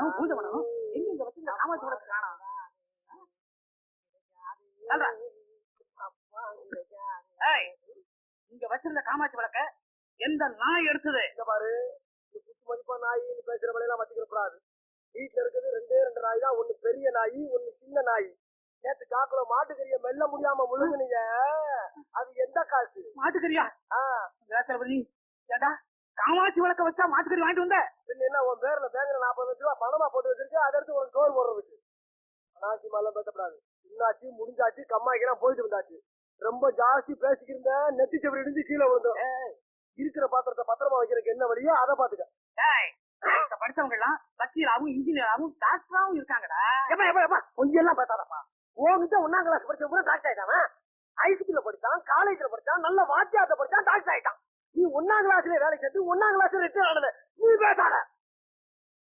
நம்ம பூஜை பண்ணணும். எங்க இங்க வச்சு இந்த காமாட்சி காணோம். ஏய், இங்க வச்சிருந்த காமாட்சி விளக்க எந்த நாய் எடுத்தது? இங்க பாரு குத்து மதிப்பா நாய் நீ பேசுற வழியெல்லாம் வச்சுக்க கூடாது வீட்டுல இருக்குது ரெண்டே ரெண்டு நாய் தான் ஒண்ணு பெரிய நாய் ஒண்ணு சின்ன நாய். நேத்து காக்குல மாட்டுக்கறிய மெல்ல முடியாம முழுங்குனீங்க. அது எந்த காசு? மாட்டுக்கறியா? ஆ, வேசலபதி ஏடா காமாட்சி விளக்க வச்சா மாட்டுக்கறி வாங்கிட்டு வந்த? பின்ன என்ன உன் பேர்ல பேங்க்ல நாற்பது லட்ச ரூபா பணமா போட்டு வச்சிருக்க அதை எடுத்து உனக்கு சோறு போடுறதுக்கு அனாச்சி மேல பேசப்படாது. இன்னாச்சு முடிஞ்சாச்சு கம்மாய்க்கெல்லாம் போயிட்டு வந்தாச்சு. ரொம்ப ஜாஸ்தி பேசிக்கிருந்த நெத்தி செவரி இடிஞ்சு கீழே விழுந்தோம். இருக்கிற பாத்திரத்தை பத்திரமா வைக்கிறதுக்கு என்ன வழியோ அதை பாத்துக்க படிச்சவங்க எல்லாம் வக்கீலாவும் இன்ஜினியராவும் டாக்டராவும் இருக்காங்கடா. ஏப்பா ஏப்பா ஏப்பா கொஞ்சம் எல்லாம் பேசாதப்பா. உன்கிட்ட ஒன்னாம் கிளாஸ் படிச்ச கூட டாக்டர் ஆயிட்டான்? ஹைஸ்கூல்ல படிச்சான் காலேஜ்ல படிச்சான் நல்ல வாத்தியார்ட்ட படிச்சான் டாக்டர் ஆயிட்டான். நீ ஒன்னாம் கிளாஸ்ல வேலைக்கு சேர்த்து ஒன்னாம் கிளாஸ்ல ரிட்டர் ஆனது. நீ பேசாத.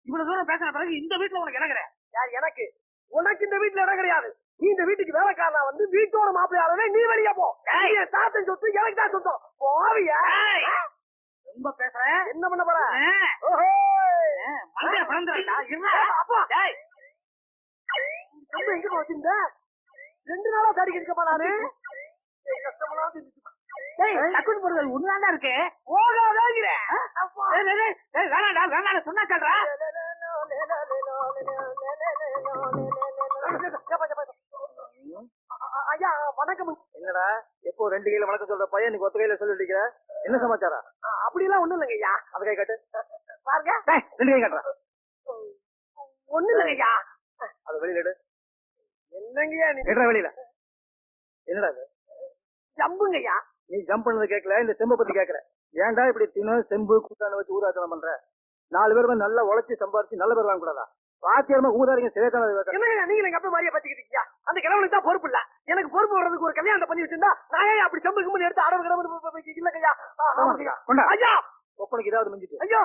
இவ்வளவு தூரம் பேசின பிறகு இந்த வீட்டுல உனக்கு இறங்குற யார் எனக்கு? உனக்கு இந்த வீட்டுல இடம் கிடையாது. நீ இந்த வீட்டுக்கு வேலைக்காரனா வந்து வீட்டோட மாப்பிள்ளையாளவே நீ வெளியே போ. என் தாத்தன் சொத்து எனக்கு தான் சொந்தம் போவியா. ரொம்ப பேசுற? என்ன பண்ண போற? ஓஹோ! அப்பா! எங்க வச்சிருந்த? ரெண்டு நாளா தாடி இருக்கப்பா நானு. கஷ்டமெல்லாம் தெரிஞ்சுப்பா. டேய் டக்குனு போறது ஒண்ணுதான்டா இருக்கு? போகாதேங்கிற. அப்பா. டேய், டேய், டேய், டேய், வேணாம்டா வேணாம்டா சொன்னா கேள்றா ஐயா வணக்கம். என்னடா எப்போ ரெண்டு கையில வணக்கம் சொல்ற பையன் நீ ஒத்த கையில என்ன சமாச்சாரம்? அப்படிலாம் ஒண்ணும் இல்லைங்க ஐயா. அது கை காட்டு. பாருங்க. டேய், ரெண்டு கை காட்டுறா. ஒண்ணும் இல்லைங்க ஐயா. அது வெளியில எடு. என்னங்கய்யா நீ எடுற வெளியில. என்னடா இது? ஜம்புங்க ஐயா. நீ ஜம்ப் பண்ணது கேட்கல இந்த செம்பை பத்தி கேக்குற ஏன்டா இப்படி தினம் செம்பு கூட்டான வச்சு ஊராச்சனம் பண்ற? நாலு பேர் வந்து நல்லா உழைச்சி சம்பாரிச்சு நல்ல பேர் வாங்க கூடாதா? பாத்தியமா ஊதாரிங்க என்னங்க நீங்க எங்க அப்பா மாதிரியே பச்சுக்கிட்டீங்க அந்த கிழவனுக்கு தான் பொறுப்பு இல்ல. எனக்கு பொறுப்பு வர்றதுக்கு ஒரு கல்யாணம் பண்ணி வச்சிருந்தா நான் ஏன் அப்படி சம்பு கும்பல் எடுத்து அடவு ஆ, ஆமாங்கய்யா. கொண்டா. ஐயா! ஒப்பனுக்கு ஏதாவது மிஞ்சிட்டு. ஐயோ!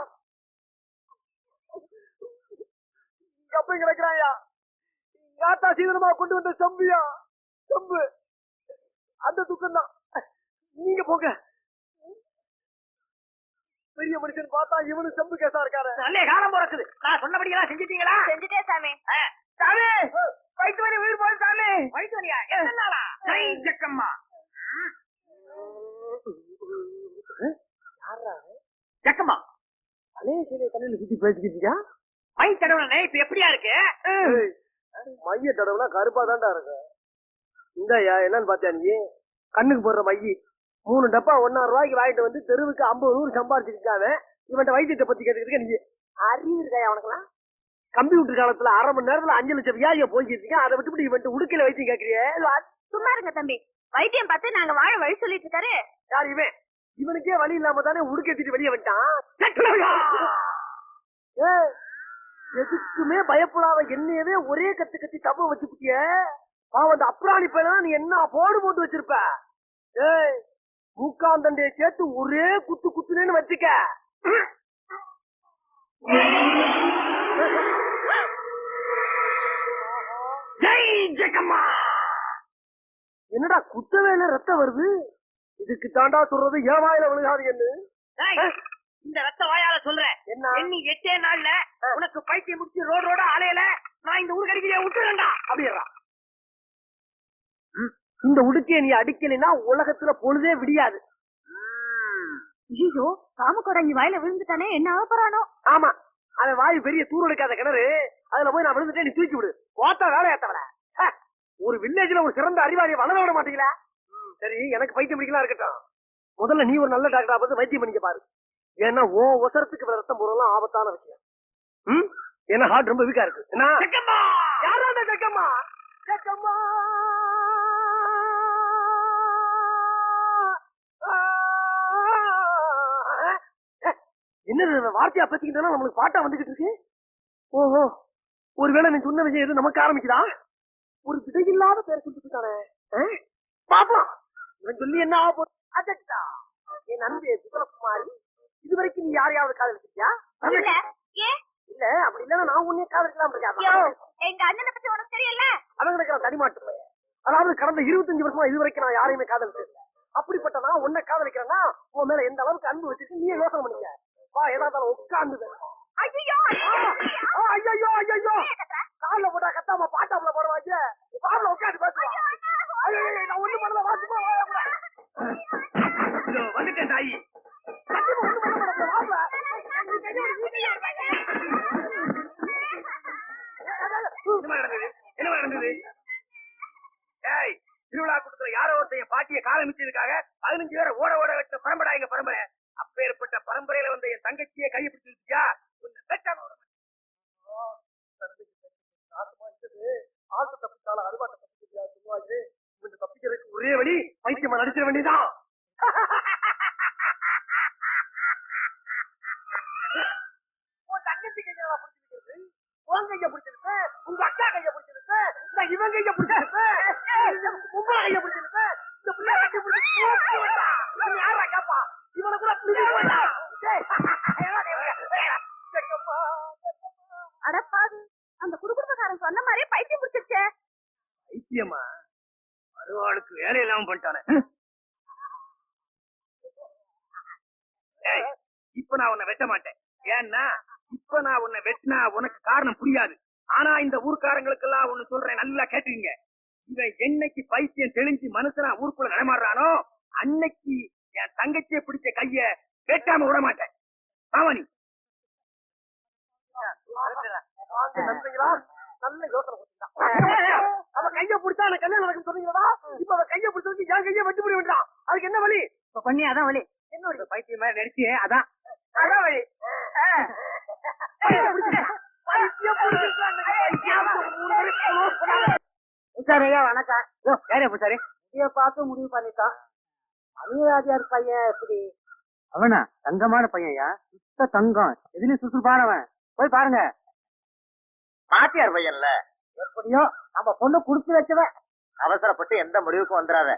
அப்ப கிடக்குறாயா யாத்தா சீதனமா கொண்டு வந்த சம்பியா? சம்பு. அந்த துக்கம் தான் நீங்க போங்க. பெரிய மனுஷன் பார்த்தா இவனு செம்பு கேசா இருக்காரு. நல்ல காலம் பிறக்குது. நான் சொன்னபடியெல்லாம் செஞ்சிட்டீங்களா? செஞ்சுட்டே சாமி. சாமி! வயிற்று வலி உயிர் போய் சாமி. வயிற்று வலியா? நாளா? ஜெய் ஜக்கம்மா ஜக்கம்மா அலே சிலையை தலையில சுத்தி பேசிக்கிட்டீங்க மை தடவை இப்ப எப்படியா இருக்கு? மைய தடவுனா கருப்பா தான்டா இருக்கு. இந்தாயா என்னன்னு பாத்தியா நீ? கண்ணுக்கு போடுற மைய. மூணு டப்பா ஒன்னாயிரம் ரூபாய்க்கு வாங்கிட்டு வந்து தெருவுக்கு ஐம்பது நூறு சம்பாரிச்சிருக்காங்க இவன்ட்ட வைத்தியத்தை பத்தி கேட்டுக்கிட்டு நீ. அறிவு இருக்காயா உனக்குலாம் கம்ப்யூட்டர் காலத்துல அரை மணி நேரத்துல அஞ்சு லட்சம் வியாதிய போய்க்கிட்டு அதை விட்டு இவன்ட்டு உடுக்கையில வைத்தியம் கேக்குறியே? சும்மா இருங்க தம்பி. வைத்தியம் பார்த்து நாங்க வாழ வழி சொல்லிட்டு இருக்காரு. யார் இவன்? இவனுக்கே வழி இல்லாம தானே உடுக்கத்திட்டு வெளியே வந்துட்டான். ஏய், எதுக்குமே பயப்படாத என்னையவே ஒரே கத்து கத்தி தப்பு வச்சுக்கிட்டிய. பாவம் அந்த அப்ராணி பையனா நீ என்ன போடு போட்டு வச்சிருப்ப? ஏய் மூக்காந்தண்டைய சேர்த்து ஒரே குத்து குத்துனேன்னு வச்சுக்க. ஜெய் ஜக்கம்மா என்னடா குத்தவே இல்ல ரத்தம் வருது? இதுக்கு தாண்டா சொல்றது ஏவாயில விழுகாதீங்கன்னு டேய், இந்த ரத்த வாயால சொல்றேன் என்ன? எண்ணி எட்டே நாள்ல உனக்கு பைத்தியம் முடிச்சு ரோடு ரோட அலையல நான் இந்த ஊருக்கு அடிக்கிறேன் விட்டுறேன்டா அப்படியா இந்த உடுக்கைய நீ அடிக்கலைன்னா உலகத்துல பொழுதே விடியாது. ஐயோ காமக்கோடங்கி வாயில விழுந்துட்டானே என்ன ஆக போறானோ? ஆமா அவன் வாய் பெரிய தூர் எடுக்காத கிணறு. அதுல போய் நான் விழுந்துட்டே நீ தூக்கி விடு. போத்தா வேலையாத்தவன ஒரு வில்லேஜ்ல ஒரு சிறந்த அறிவாளியை வளர விட மாட்டீங்களா? சரி எனக்கு பைத்தியம் பிடிக்கலாம் இருக்கட்டும். முதல்ல நீ ஒரு நல்ல டாக்டரா பார்த்து வைத்தியம் பண்ணிக்க பாரு. ஏன்னா ஓ ஒசரத்துக்கு ரத்தம் போறலாம் ஆபத்தான விஷயம். ம் ஏன்னா ஹார்ட் ரொம்ப வீக்கா இருக்கு. என்ன? ஜக்கம்மா யாரா அந்த ஜக்கம்மா ஜக்கம்மா இவன் வார்த்தையா பேசிக்கிட்டா நம்மளுக்கு பாட்டா வந்துகிட்டு இருக்கு? ஓஹோ. ஒருவேளை நீ சொன்ன விஷயம் எது நமக்கு ஆரம்பிக்குதா? ஒரு விடையில்லாத பேர் சொல்லிட்டானே பாப்போம். இவன் சொல்லி என்ன ஆக போகுது? அடடா, என் நண்பே சுகலகுமாரி இதுவரைக்கும் நீ யாரையாவது காதலிச்சிருக்கியா? இல்ல. அப்படி இல்லன்னா நான் உன்னைய காதலிக்கலாம் எங்க அண்ணனை பத்தி உனக்கு தெரியல அவன் கிடக்கிற தடிமாட்டு பையன். அதாவது கடந்த இருபத்தஞ்சு வருஷமா இது வரைக்கும் நான் யாரையுமே காதலிச்சது அப்படிப்பட்ட நான் உன்னை காதலிக்கிறேன்னா உன் மேல எந்த அளவுக்கு அன்பு வச்சிருக்கு நீயே யோசனை பண்ணிக்க. வா ஏதாவது உட்காந்து ஐயோ ஐயோ. ஐயோ நம்ம பாட்டாப்புல போடுவாங்க பாப்புல உட்காந்து பேசுவோம் நான் ஒண்ணும் பண்ணல வா சும்மா வாயா கூட. இதோ வந்துட்டேன் தாயி. சத்தியமா ஒண்ணும் பண்ண மாட்டேன் வாப்புல நடந்தது? ஏய் திருவிழா கூட்டத்துல யாரோ ஒருத்தன் என் பாட்டிய காலம் மிச்சதுக்காக பதினஞ்சு பேரை ஓட ஓட வச்ச பரம்பரை எங்க பரம்பரை அப்பேற்பட்ட பரம்பரையில வந்த என் தங்கச்சியை கையை பிடிச்சிருக்கியா உன்னை வெட்டாம விட மாட்டேன். நாசமா இருக்குது. ஆசை தப்பிச்சாலும் அருவாட்டை தப்பிச்சிருக்கியா சொல்லுவாங்க இவன் தப்பிக்கிறதுக்கு ஒரே வழி பைத்தியமா நடிச்சிட வேண்டியதான் உன் தங்கச்சி கையை நான் பிடிச்சிருக்கிறது உன் கையை பிடிச்சிருப்பேன் உங்க அக்கா கையை பிடிச்சிருப்பேன் நான் இவன் கையை பிடிச்சிருப்பேன் உங்களை கையை பிடிச்சிருப்பேன் இந்த பிள்ளை பிடிச்சி யாரா கேப்பா? இவனை கூட அந்த சொன்ன மாதிரியே பைத்தியம் பிடிச்சிருச்சே. பைத்தியமா? மறுவாளுக்கு வேலை இல்லாம பண்ணிட்டானே. இப்ப நான் உன்னை வெட்ட மாட்டேன். ஏன்னா இப்ப நான் உன்னை வெட்டினா உனக்கு காரணம் புரியாது. ஆனா இந்த ஊர்க்காரங்களுக்கெல்லாம் ஒண்ணு சொல்றேன். நல்லா கேட்டுங்க என்னைக்கு பைத்தியம் தெளிஞ்சு மனுஷனா ஊருக்குள்ள நடமாடுறானோ அன்னைக்கு என் தங்கச்சியை பிடிச்ச கைய வெட்டாம விட மாட்டேன். பாவனி நல்ல யோசனை கொடுத்துட்டான். அவ கைய பிடிச்சா எனக்கு கல்யாணம் நடக்கும் சொன்னீங்களா? இப்ப அவ கைய பிடிச்சதுக்கு என் கைய வெட்டி முடியும் அதுக்கு என்ன வழி? இப்ப பண்ணி அதான் வழி. என்ன பைத்தியம் மாதிரி நடிச்சு அதான். அதான் வழி. பைத்தியம்? பைத்தியம். பூசாரியா வணக்கம். யோ, யாரே பூசாரி இதைய பார்த்து முடிவு பண்ணிட்டான். அணிராஜார் பையன் எப்படி? அவனா? தங்கமான பையன்யா? சுத்த தங்கம். எதுலயும் சுசுபானவன் போய் பாருங்க. மாத்தியார் பையன்ல? எப்படியோ நம்ம பொண்ணு குடுத்து வச்சவன். அவசரப்பட்டு எந்த முடிவுக்கும் வந்துடாத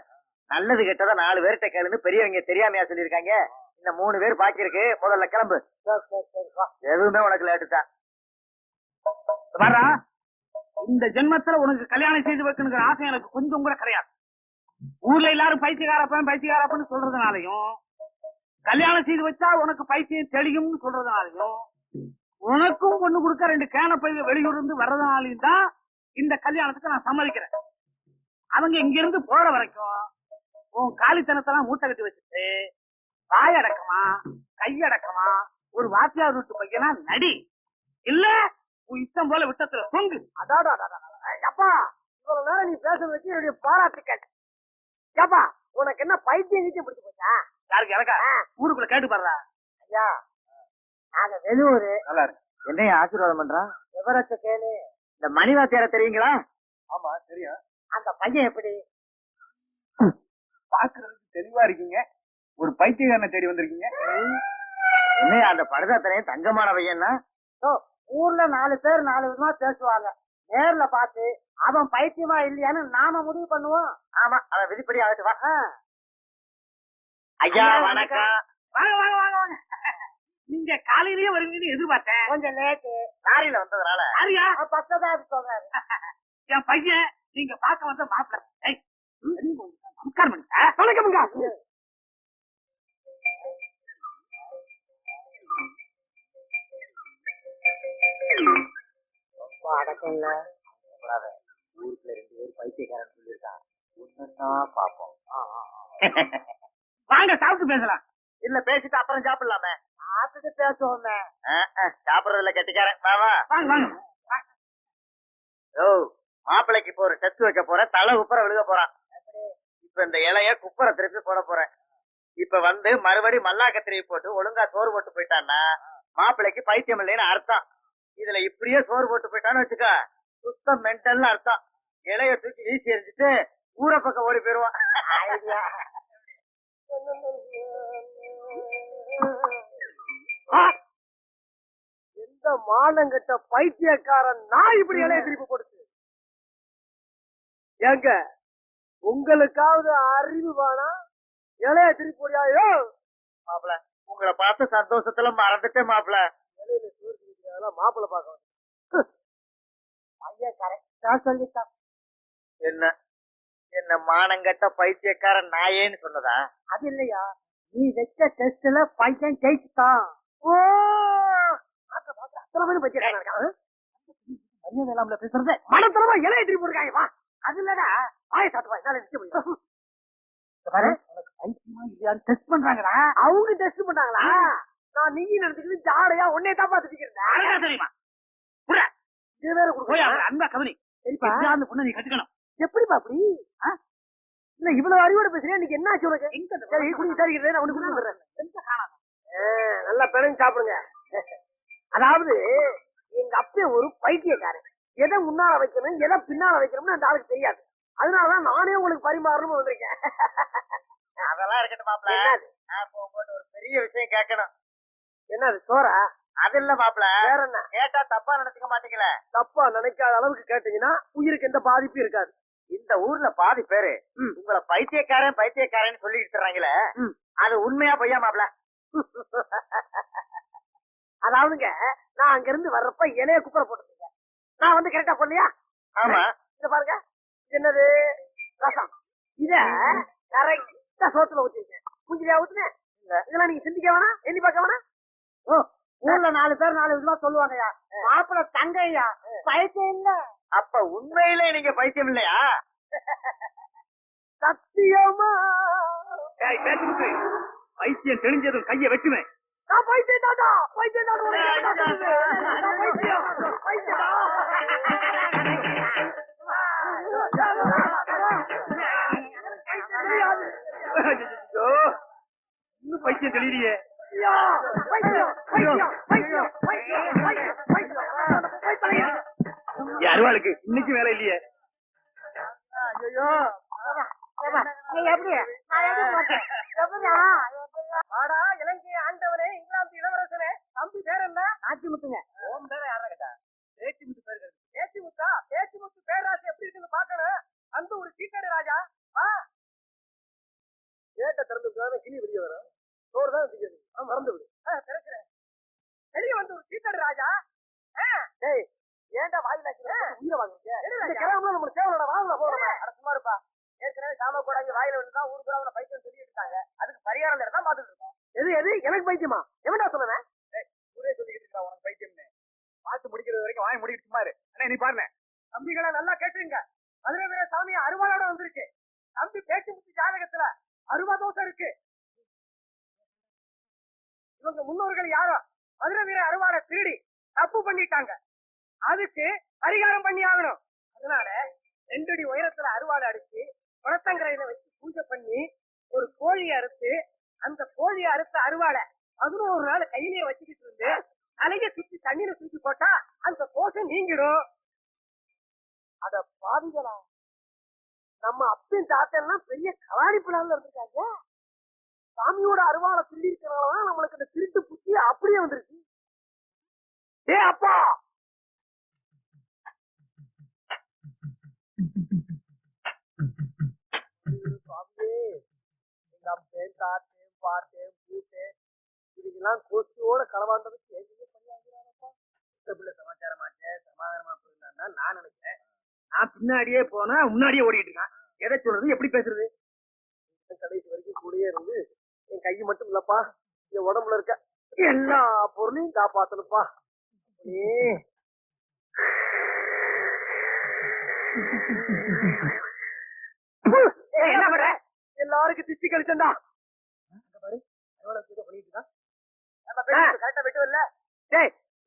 நல்லது கெட்டதா நாலு பேர்கிட்ட கேளுன்னு பெரியவங்க தெரியாமையா சொல்லிருக்காங்க இந்த மூணு பேர் பாக்கி இருக்கு. முதல்ல கிளம்பு. எதுவுமே உனக்கு லேட்டு தான் வரா இந்த ஜென்மத்துல உனக்கு கல்யாணம் செய்து வைக்கணுங்கிற ஆசை எனக்கு கொஞ்சம் கூட கிடையாது. ஊர்ல எல்லாரும் பைத்தியகாரப்பன் பைத்தியக்காரப்பன்னு சொல்றதுனாலயும் கல்யாணம் செய்து வச்சா உனக்கு பைத்தியம் தெளியும்னு சொல்றதுனாலயும் உனக்கும் பொண்ணு கொடுக்க ரெண்டு கேன பைய வெளியூர் இருந்து வர்றதுனாலையும் தான் இந்த கல்யாணத்துக்கு நான் சம்மதிக்கிறேன். அவங்க இங்க இருந்து போற வரைக்கும் உன் காலித்தனத்தெல்லாம் மூட்டை கட்டி வச்சுட்டு வாயடக்கமா கையடக்கமா ஒரு வாத்தியார் வீட்டு பையனா நடி. இல்ல உன் இஷ்டம் போல விட்டத்துல அடாடா, அடாடா. அப்பா இவ்வளவு நேரம் நீ பேசுறதுக்கு என்னுடைய பாராட்டுக்கள் ஏப்பா உனக்கு என்ன பைத்தியம் கீத்தியம் பிடிச்சு போச்சா? யாருக்கு எனக்கா? ஊருக்குள்ள கேட்டு பாடுறா ஐயா நாங்க வெளியூரு. நல்லா இருக்கு. என்னைய ஆசீர்வாதம் பண்றான்? விவரத்தை கேளு. இந்த மணிவாத்தியார தெரியுங்களா? ஆமா தெரியும். அந்த பையன் எப்படி? பாக்குறதுக்கு தெளிவா இருக்கீங்க. ஒரு பைத்தியக்காரனை தேடி வந்திருக்கீங்க. என்னையா அந்த படுதாத்தனையும் தங்கமான பையன்னா? ஓ, ஊர்ல நாலு பேர் நாலு விதமா பேசுவாங்க. நேர்ல பார்த்து அவன் பைத்தியமா இல்லையான்னு நாம முடிவு பண்ணுவோம். ஆமா அவன் விதிப்படி ஆகட்டு வா ஐயா வணக்கம். வாங்க வாங்க வாங்க வாங்க. நீங்க காலையிலேயே வருவீங்கன்னு எதிர்பார்த்தேன். கொஞ்சம் லேட்டு. லாரியில வந்ததுனால. யாரியா பத்ததா சொன்னாரு என் பையன் நீங்க பார்க்க வந்த மாப்பிள்ள நமஸ்காரம் பண்ணுங்க வணக்கமுங்க. அடக்கம்ல ஊருக்குள்ள ரெண்டு பேரும் பைத்தியக்காரன் சொல்லியிருக்கான். ஒன்னா பாப்போம். வாங்க சாப்பிட்டு பேசலாம். இல்ல பேசிட்டு அப்புறம் சாப்பிடலாமே. பார்த்துட்டு பேசுவோமே. சாப்பிடுறதுல கெட்டிக்காரன். வாங்க வாங்க. ஓ மாப்பிள்ளைக்கு இப்போ ஒரு டெஸ்ட் வைக்க போறேன். தலை குப்புற விழுக போறான். இப்ப இந்த இலைய குப்புற திருப்பி போட போறேன். இப்ப வந்து மறுபடி மல்லாக்க திருப்பி போட்டு ஒழுங்கா சோறு போட்டு போயிட்டான்னா மாப்பிள்ளைக்கு பைத்தியம் இல்லைன்னு அர்த்தம். இதுல இப்படியே சோறு போட்டு போயிட்டான்னு வச்சுக்க. சுத்தம் மென்டல்னு அர்த்தம். இலைய தூக்கி வீசி எரிஞ்சிட்டு ஊரை பக்கம் ஓடி போயிருவான். எந்த மானங்கட்ட பைத்தியக்காரன் நான் இப்படி இலைய திருப்பி கொடுத்து? ஏங்க உங்களுக்காவது அறிவு வேணா இலைய திருப்பி போடியாயோ மாப்பிள உங்களை பார்த்த சந்தோஷத்துல மறந்துட்டேன் மாப்பிள. திணிக்கிறாங்களா மாப்பிள்ள பார்க்க. பையன் கரெக்டா சொல்லிட்டான். என்ன? என்ன மானங்கட்ட பைத்தியக்காரன் நாயேன்னு சொன்னதா? அது இல்லையா? நீ வச்ச டெஸ்ட்ல பையன் ஜெயிச்சுட்டான். ஓ! அத்தனை பேரும் பைத்தியக்காரன் இருக்கான். ஐயா வேளாம்ல பேசுறது மனத்தரமா இலையை திருப்பி போட்டுருக்காங்க. வா. அது இல்லடா. வாய சாத்துவா என்னால நிக்க முடியும் பாரு. உனக்கு பைத்தியமா இல்லையான்னு டெஸ்ட் பண்றாங்கடா. அவங்க டெஸ்ட் பண்ணாங்களா நான் நீங்க நடந்துக்கிட்டு ஜாடையா உன்னே தான் பாத்துட்டு அழகா தெரியுமா? புடா இது வேற போய் அன்பா கவனி. அந்த பொண்ணை நீ எப்படிப்பா அப்படி? இல்ல இவ்வளவு அறிவோட பேசுறேன் இன்னைக்கு என்ன ஆச்சு உனக்கு? எங்க அந்த சரி குடி விசாரிக்கிறேன் நான் உனக்கு குடி வந்துடுறேன் நல்லா பிணைஞ்சு சாப்பிடுங்க. அதாவது எங்க அப்பே ஒரு பைத்தியக்காரன். எதை முன்னால வைக்கணும் எதை பின்னால வைக்கணும்னு அந்த ஆளுக்கு தெரியாது. அதனாலதான் நானே உங்களுக்கு பரிமாறணும்னு வந்திருக்கேன். அதெல்லாம் இருக்கட்டும் மாப்பிள. என்னது? நான் இப்போ ஒரு பெரிய விஷயம் கேட்கணும். என்னது சோறா? அது இல்ல மாப்பிள. வேற என்ன? கேட்டா தப்பா நினைச்சுக்க மாட்டீங்களே. தப்பா நினைக்காத அளவுக்கு கேட்டீங்கன்னா உயிருக்கு எந்த பாதிப்பும் இருக்காது. இந்த ஊர்ல பாதி பேரு. உங்களை பைத்தியக்காரன் பைத்தியக்காரன் சொல்லிட்டு இருக்காங்களே ம். அது உண்மையா பொய்யா மாப்பிள? அதாவதுங்க நான் அங்க இருந்து வர்றப்ப இலைய குப்பரை போட்டுருக்கேன். நான் வந்து கரெக்டா பண்ணலையா ஆமா. இத பாருங்க. என்னது? ரசம். இத கரெக்டா சோத்துல ஊத்திருக்கேன். குஞ்சிலியா ஊத்துனேன்? இதெல்லாம் நீங்க சிந்திக்க வேணாம் எண்ணி பார்க்க வேணாம். ஊர்ல நாலு பேர் நாலு விதமா சொல்லுவாங்கய்யா. மாப்பிள்ள தங்கையா? பைத்தியம் இல்ல. அப்ப உண்மையிலே நீங்க பைத்தியம் இல்லையா? சத்தியமா? பைத்தியம் தெரிஞ்சதும் கைய வெட்டுவேன் நான் பைத்தியம் பைத்தியம் ஐயோ, இன்னும் பைத்தியம் தெரியலையே ஐயா, பைத்தியம், பைத்தியம், பைத்தியம், பைத்தியம், பைத்தியம், பைத்தியம், பைத்தியம். என் அருவாளுக்கு இன்னைக்கு வேலை இல்லையே ஐயோ, இலங்கை ஆண்டவனே, இங்கிலாந்து இளவரசனே, தம்பி பேர் என்ன? நாச்சிமுத்துங்க. உன் பேரை யாரா கேட்டா? பேச்சிமுத்தா? பேச்சிமுத்து பேராசை எப்படி இருக்குன்னு பார்க்கணும். அந்த ஒரு சீட்டாடு ராஜா வா. கேட்ட திறந்துட்டான கிளி வெளியே வரும் சோறு தான் திங்கிறது. ஆ, மறந்து விடு ஆ, திறக்கிறேன். வெளியே வந்து ஒரு சீட்டாடு ராஜா. ஆ. டேய், ஏன்டா வாயில உயிரை வாங்குறீங்க? கிராமம்ல நம்ம சேவலோட வாங்கல போறோம் அட சும்மா இருப்பா. ஏற்கனவே சாம போடாங்க வாயில விழுந்தா ஊருக்கு அவன பைத்தியம் சொல்லிட்டு இருக்காங்க. அதுக்கு பரிகாரம் தேட தான் பாத்துட்டு இருக்கோம். எது எது? எனக்கு பைத்தியமா? எவன்டா சொன்னவன்? ஊரே சொல்லிக்கிட்டு இருக்கா உனக்கு பைத்தியம்னு. பாத்து முடிக்கிறது வரைக்கும் வாய் முடிக்கிட்டு சும்மா அண்ணே நீ பாருங்க தம்பிகளை நல்லா கேட்டுங்க மதுரை வீர சாமி அருவாளோட வந்திருக்கு. தம்பி பேச்சு முத்து ஜாதகத்துல அருவா தோசை இருக்கு. இவங்க முன்னோர்கள் யாரோ? மதுரை வீர அருவாளை திருடி தப்பு பண்ணிட்டாங்க. அதுக்கு பரிகாரம் பண்ணி ஆகணும். அதனால ரெண்டடி உயரத்துல அருவாளை அடிச்சு குளத்தங்கரையில வச்சு பூஜை பண்ணி ஒரு கோழி அறுத்து அந்த கோழி அறுத்த அருவாளை பதினோரு நாள் கையிலேயே வச்சுக்கிட்டு இருந்து தலைய சுத்தி தண்ணீரை தூக்கி போட்டா அந்த கோஷம் நீங்கிடும். அத பாவிகளா? நம்ம அப்பின் தாத்தெல்லாம் பெரிய கலாடி பிளான்ல இருந்திருக்காங்க. சாமியோட அருவாளை திருடி இருக்கிறனாலதான் நம்மளுக்கு அந்த திருட்டு புத்தி அப்படியே வந்துருச்சு. ஏ அப்பா! சுவாமியே எங்க அப்பேன் தாத்தேன் பாட்டேன் பூட்டேன் இதுக்கெல்லாம் கொசுவோட களவாண்டதுக்கு எதுவுமே பண்ணியாங்கிறானப்பா பிள்ளை சமாச்சாரமாச்சே சமாதானமா போயிருந்தான்னா நான் நினைக்கிறேன். நான் பின்னாடியே போனா முன்னாடியே ஓடிட்டு இருக்கேன். எதை சொல்றது எப்படி பேசுறது? கடைசி வரைக்கும் கூடயே இருந்து என் கை மட்டும் இல்லப்பா. என் உடம்புல இருக்க எல்லா பொருளையும் காப்பாத்தணுப்பா நீ என்ன பண்ற? எல்லாருக்கும் திச்சி கழிச்சண்டா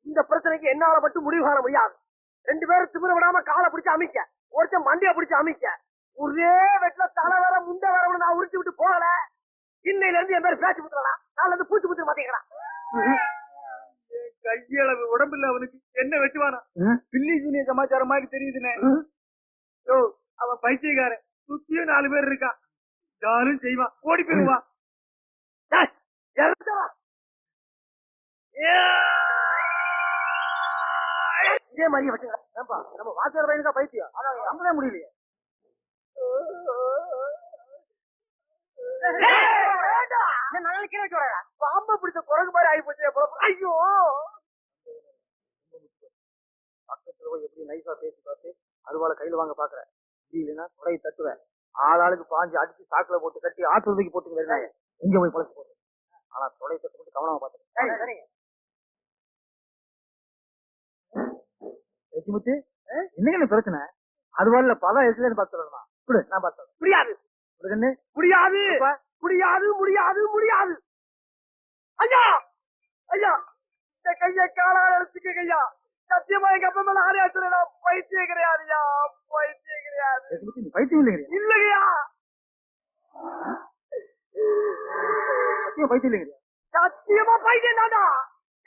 இந்த பிரச்சனைக்கு என்னால மட்டும் முடிவு காண முடியாது. ரெண்டு பேரும் திமிர விடாம காலை பிடிச்சு அமைக்க. ஒருத்தன் மண்டிய பிடிச்சு அமைக்க. ஒரே வெட்ல தலை வர முண்டை வர நான் உரிச்சு விட்டு போகல. இன்னையில இருந்து என் பேர் பேச்சு முத்துறா நாளை இருந்து பூச்சி முத்திர மாட்டேங்கிறான் கையளவு உடம்புல அவனுக்கு என்ன வெட்டுவானா பில்லி சூனிய சமாச்சாரம் மாதிரி தெரியுதுனே ஓ அவன் பைத்தியக்காரன். சுத்தியும் நாலு பேர் இருக்கான் யாரும் செய்வான். ஓடி போயிருவான். இதே மாதிரியே வச்சுக்கலாம் ஏன்பா, நம்ம வாத்தியார் பையனுக்கா பைத்தியம்? அதான் நம்பவே முடியலையே. பாம்பு பிடிச்ச குரங்கு மாதிரி ஆகி போச்சு ஐயோ. பக்கத்துல போய் எப்படி நைஸா பேசி பார்த்து அருவாளை கையில வாங்க பாக்குறேன் இல்லைன்னா தொடையை தட்டுவேன். ஆளாளுக்கு பாஞ்சு அடிச்சு சாக்குல போட்டு கட்டி ஆற்றுறதுக்கு போட்டு வருவாங்க எங்க போய் பழச்சு போட்டு ஆனா தொடையை தட்டு மட்டும் கவனமா லட்சுமித்து என்னங்க பிரச்சனை? அது வரல பல எக்ஸிடென்ட் பார்த்து சொல்லணுமா? நான் பார்த்து முடியாது முடியாது. முடியாது முடியாது முடியாது. ஐயா! ஐயா! இந்த கைய காலால எடுத்துக்க ஐயா. சத்தியமா எங்க அப்பா மேல ஆரியாச்சுல நான் பைத்தியம் கிடையாதுயா பைத்தியம் கிடையாது. பைத்தியம் இல்லைங்க இல்லையா சத்தியம் பைத்தியம் இல்லைங்க சத்தியமா பைத்தியம் தாண்டா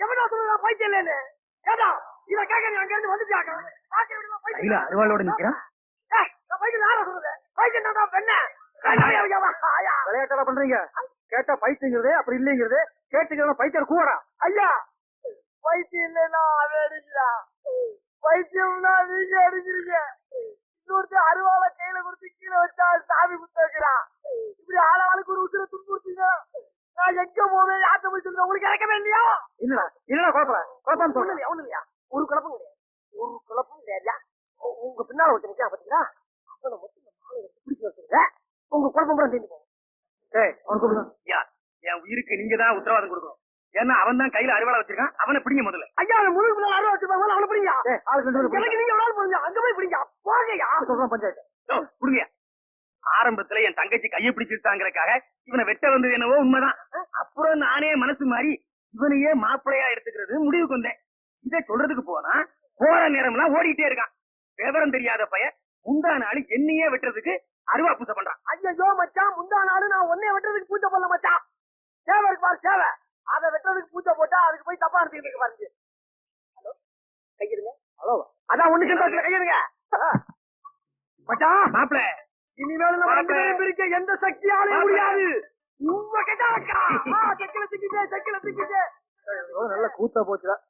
எவனா சொல்லுறா பைத்தியம் இல்லைன்னு? ஏடா இத கேட்க நீ அங்க இருந்து வந்துட்டியாக்கா ஆக்கி விடுமா பைத்தியம் அருவாளோட நிக்கிறான் நான் பைத்தியம் யாரா சொல்லுது? பைத்தியம் தாண்டா பெண்ண. விளையாட்டா பண்றீங்க. கேட்டா பைத்தியங்கிறது அப்படி இல்லைங்கிறது கேட்டுக்கிறவன பைத்தியம் கூடா ஐயா! பைத்தியம் இல்லைன்னா அவன் அடிக்கிறா. பைத்தியம்னா நீங்க அடிக்கிறீங்க. இன்னொருத்தர் அருவாளை கையில கொடுத்து கீழே வச்சா சாமி குத்த வைக்கிறான் இப்படி ஆளாளுக்கு ஒரு உசுர துன்புறுத்தீங்க நான் எங்க போவேன்? யார்கிட்ட போய் சொல்றேன் உங்களுக்கு இறக்கவே இல்லையா? இல்லடா இல்லடா குழப்பம் குழப்பம் இல்லையா ஒண்ணு இல்லையா ஒரு குழப்பம் கிடையாது. ஒரு குழப்பம் கிடையாதுயா? உ- உங்க பின்னால ஒருத்தர் நிக்கா பாத்தீங்களா? அவனை மட்டும் பிடிச்சு வச்சுருங்க உங்க குழப்பம் பூரா தெரிஞ்சு போகும். ஏய் அவனுக்கு கூப்பிடுங்க. ஐயா என் உயிருக்கு நீங்க தான் உத்தரவாதம் கொடுக்கணும். ஏன்னா அவன் தான் கையில அருவாளை வச்சிருக்கான். அவனை பிடிங்க முதல்ல. ஐயா அவன் முழு பிள்ளை அருவா வச்சிருப்பாங்க அவனை பிடிங்க. எனக்கு நீங்க எவ்வளவு போறீங்க அங்க போய் பிடிங்க. போங்கய்யா. சொல்றான் பஞ்சாயத்து. புடுங்க. ஆரம்பத்துல என் தங்கச்சி கையை பிடிச்சிருத்தாங்கறக்காக இவனை வெட்ட வந்தது என்னவோ உண்மைதான். அப்புறம் நானே மனசு மாறி இவனையே மாப்பிள்ளையா எடுத்துக்கிறது முடிவுக்கு வந்தேன். இதை சொல்றதுக்கு போனா போற நேரம்லாம் ஓடிட்டே இருக்கான். விவரம் தெரியாத பையன் முந்தா நாள் என்னையே வெட்டுறதுக்கு அருவா பூசை பண்றான். ஐயோ மச்சான் முந்தா நாடு நான் ஒன்னே வெட்டுறதுக்கு பூஜை பண்ணல மச்சான். சேவை இருக்கு பாரு சேவை. அதை வெட்டுறதுக்கு பூஜை போட்டா அதுக்கு போய் தப்பா இருக்கு பாருங்க. ஹலோ? கையிருங்க ஹலோ? அதான் ஒண்ணு சேர்ந்து கையிருங்க மச்சான். மாப்பிள்ள இனிமேல் நம்ம ரெண்டு பேரும் பிரிக்க எந்த சக்தியாலையும் முடியாது. உங்க கிட்ட செக்கில திக்கிட்டே செக்கில திக்கிட்டே. நல்ல கூத்தா போச்சுடா.